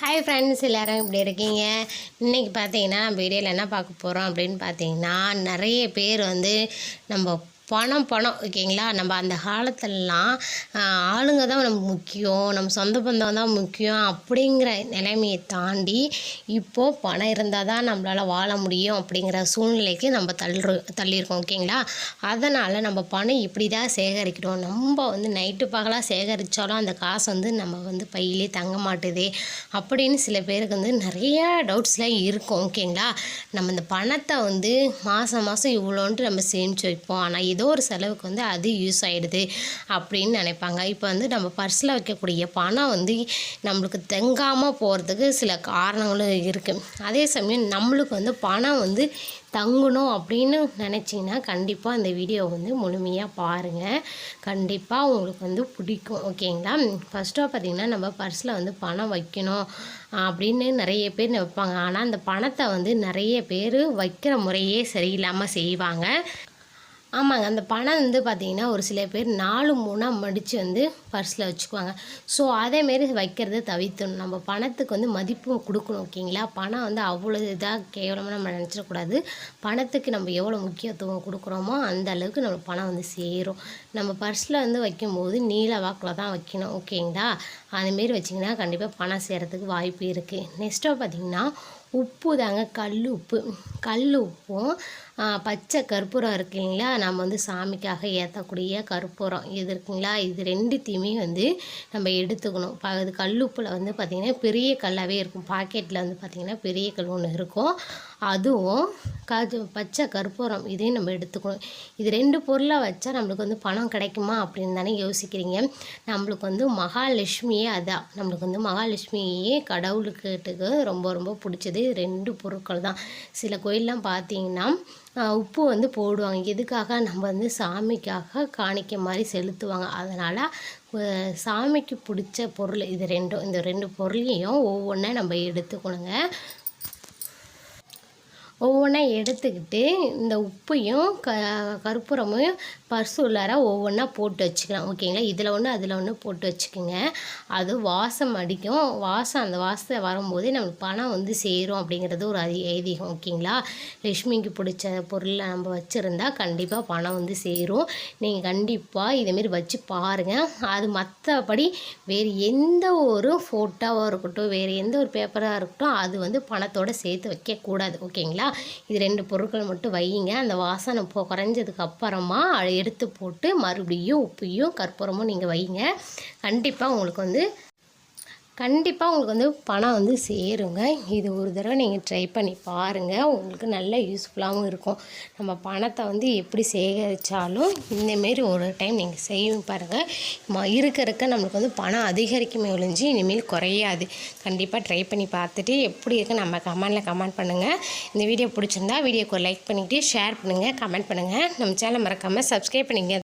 Hi friends எல்லோரும் இப்படி இருக்கீங்க? இன்றைக்கி பார்த்தீங்கன்னா நம்ம வீடியோவில் என்ன பார்க்க போகிறோம் அப்படின்னு பார்த்தீங்கன்னா நிறைய பேர் வந்து நம்ம பணம் பணம் ஓகேங்களா? நம்ம அந்த காலத்துலலாம் ஆளுங்க தான் நமக்கு முக்கியம். நம்ம சொந்த பந்தம் தான் முக்கியம் அப்படிங்கிற நிலைமையை தாண்டி இப்போது பணம் இருந்தால் தான் நம்மளால் வாழ முடியும் அப்படிங்கிற சூழ்நிலைக்கு நம்ம தள்ளு தள்ளியிருக்கோம் ஓகேங்களா? அதனால் நம்ம பணம் இப்படி தான் சேகரிக்கிறோம். நம்ம வந்து நைட்டு பகலாக சேகரித்தாலும் அந்த காசு வந்து நம்ம வந்து பையிலே தங்க மாட்டுதே அப்படின்னு சில பேருக்கு வந்து நிறையா டவுட்ஸ்லாம் இருக்கும் ஓகேங்களா? நம்ம இந்த பணத்தை வந்து மாதம் மாதம் இவ்வளோன்ட்டு நம்ம சேமித்து வைப்போம். ஆனால் இது ஏதோ ஒரு செலவுக்கு வந்து அது யூஸ் ஆகிடுது அப்படின்னு நினைப்பாங்க. இப்போ வந்து நம்ம பர்ஸில் வைக்கக்கூடிய பணம் வந்து நம்மளுக்கு தங்காமல் போகிறதுக்கு சில காரணங்களும் இருக்குது அதே சமயம் நம்மளுக்கு வந்து பணம் வந்து தங்கணும் அப்படின்னு நினச்சிங்கன்னா கண்டிப்பாக அந்த வீடியோ வந்து முழுமையாக பாருங்கள் கண்டிப்பாக உங்களுக்கு வந்து பிடிக்கும். ஓகேங்களா? ஃபஸ்ட்டாக பார்த்திங்கன்னா நம்ம பர்ஸில் வந்து பணம் வைக்கணும் அப்படின்னு நிறைய பேர் வைப்பாங்க ஆனால் அந்த பணத்தை வந்து நிறைய பேர் வைக்கிற முறையே சரியில்லாமல் செய்வாங்க. ஆமாங்க. அந்த பணம் வந்து பார்த்திங்கன்னா ஒரு சில பேர் நாலு மூணாக மடித்து வந்து பர்ஸில் வச்சுக்குவாங்க. ஸோ அதேமாரி வைக்கிறத தவிர்த்தணும். நம்ம பணத்துக்கு வந்து மதிப்பு கொடுக்கணும் ஓகேங்களா பணம் வந்து அவ்வளோ இதாக கேவலமாக நம்ம நினச்சிடக்கூடாது. பணத்துக்கு நம்ம எவ்வளோ முக்கியத்துவம் கொடுக்குறோமோ அந்த அளவுக்கு நம்ம பணம் வந்து சேரும். நம்ம பர்ஸில் வந்து வைக்கும்போது நீல வாக்கில் தான் வைக்கணும் ஓகேங்களா அதுமாரி வச்சிங்கன்னா கண்டிப்பாக பணம் சேரத்துக்கு வாய்ப்பு இருக்குது நெக்ஸ்ட்டாக பார்த்திங்கன்னா உப்பு தாங்க கல் உப்பு. கல் உப்பும் பச்சை கற்பூரம் இருக்குங்களா நம்ம வந்து சாமிக்காக ஏற்றக்கூடிய கற்பூரம். இது இருக்குங்களா? இது ரெண்டுத்தையுமே வந்து நம்ம எடுத்துக்கணும். ப இது கல் உப்பில் வந்து பார்த்திங்கன்னா பெரிய கல்லாகவே இருக்கும். பாக்கெட்டில் வந்து பார்த்திங்கன்னா பெரிய கல் ஒன்று இருக்கும். அதுவும் காஜு பச்சை கற்பூரம் இதையும் நம்ம எடுத்துக்கணும். இது ரெண்டு பொருளை வச்சா நம்மளுக்கு வந்து பணம் கிடைக்குமா அப்படின்னு தானே யோசிக்கிறீங்க. நம்மளுக்கு வந்து மகாலட்சுமியே அதான் நம்மளுக்கு வந்து மகாலட்சுமியே கடவுளுக்கிட்டுக்கு ரொம்ப ரொம்ப பிடிச்சது ரெண்டு பொருட்கள் தான். சில கோயிலெலாம் பார்த்தீங்கன்னா உப்பு வந்து போடுவாங்க. எதுக்காக? நம்ம வந்து சாமிக்காக காணிக்க மாதிரி செலுத்துவாங்க. அதனால் சாமிக்கு பிடிச்ச பொருள் இது ரெண்டும் இந்த ரெண்டு பொருளையும் ஒவ்வொன்றா நம்ம எடுத்துக்கணுங்க. ஒவ்வொன்றா எடுத்துக்கிட்டு இந்த உப்பையும் க கற்பூரமும் பர்ஸ் உள்ளார ஒவ்வொன்றா போட்டு வச்சுக்கலாம். ஓகேங்களா? இதில் ஒன்று அதில் ஒன்று போட்டு வச்சுக்கோங்க. அது வாசம் அடிக்கும். வாசம் அந்த வாசத்தை வரும்போதே நம்மளுக்கு பணம் வந்து சேரும் அப்படிங்கிறது ஒரு அதி ஐதீகம். ஓகேங்களா? லக்ஷ்மிக்கு பிடிச்ச பொருளை நம்ம வச்சுருந்தா கண்டிப்பாக பணம் வந்து சேரும். நீங்கள் கண்டிப்பாக இதேமாரி வச்சு பாருங்கள் அது மற்றபடி வேறு எந்த ஒரு ஃபோட்டோவாக இருக்கட்டும் வேறு எந்த ஒரு பேப்பராக இருக்கட்டும் அது வந்து பணத்தோடு சேர்த்து வைக்கக்கூடாது. ஓகேங்களா? இது ரெண்டு பொருட்கள் மட்டும் வையுங்க. அந்த வாசனை இப்போ குறைஞ்சதுக்கு அப்புறமா எடுத்து போட்டு மறுபடியும் உப்பையும் கற்பூரமும் நீங்கள் வையுங்க கண்டிப்பாக உங்களுக்கு வந்து கண்டிப்பாக உங்களுக்கு வந்து பணம் வந்து சேருங்க. இது ஒரு தடவை நீங்கள் ட்ரை பண்ணி பாருங்கள் உங்களுக்கு நல்ல யூஸ்ஃபுல்லாகவும் இருக்கும். நம்ம பணத்தை வந்து எப்படி சேகரித்தாலும் இந்தமாரி ஒரு டைம் நீங்கள் செய்யும் பாருங்கள் இருக்க இருக்க நம்மளுக்கு வந்து பணம் அதிகரிக்குமே ஒழிஞ்சு இனிமேல் குறையாது. கண்டிப்பாக ட்ரை பண்ணி பார்த்துட்டு எப்படி இருக்கு நம்ம கமெண்டில் கமெண்ட் பண்ணுங்கள் இந்த வீடியோ பிடிச்சிருந்தா வீடியோக்கு லைக் பண்ணிவிட்டு ஷேர் பண்ணுங்கள் கமெண்ட் பண்ணுங்கள் நம்ம சேனல் மறக்காமல் சப்ஸ்கிரைப் பண்ணிங்க.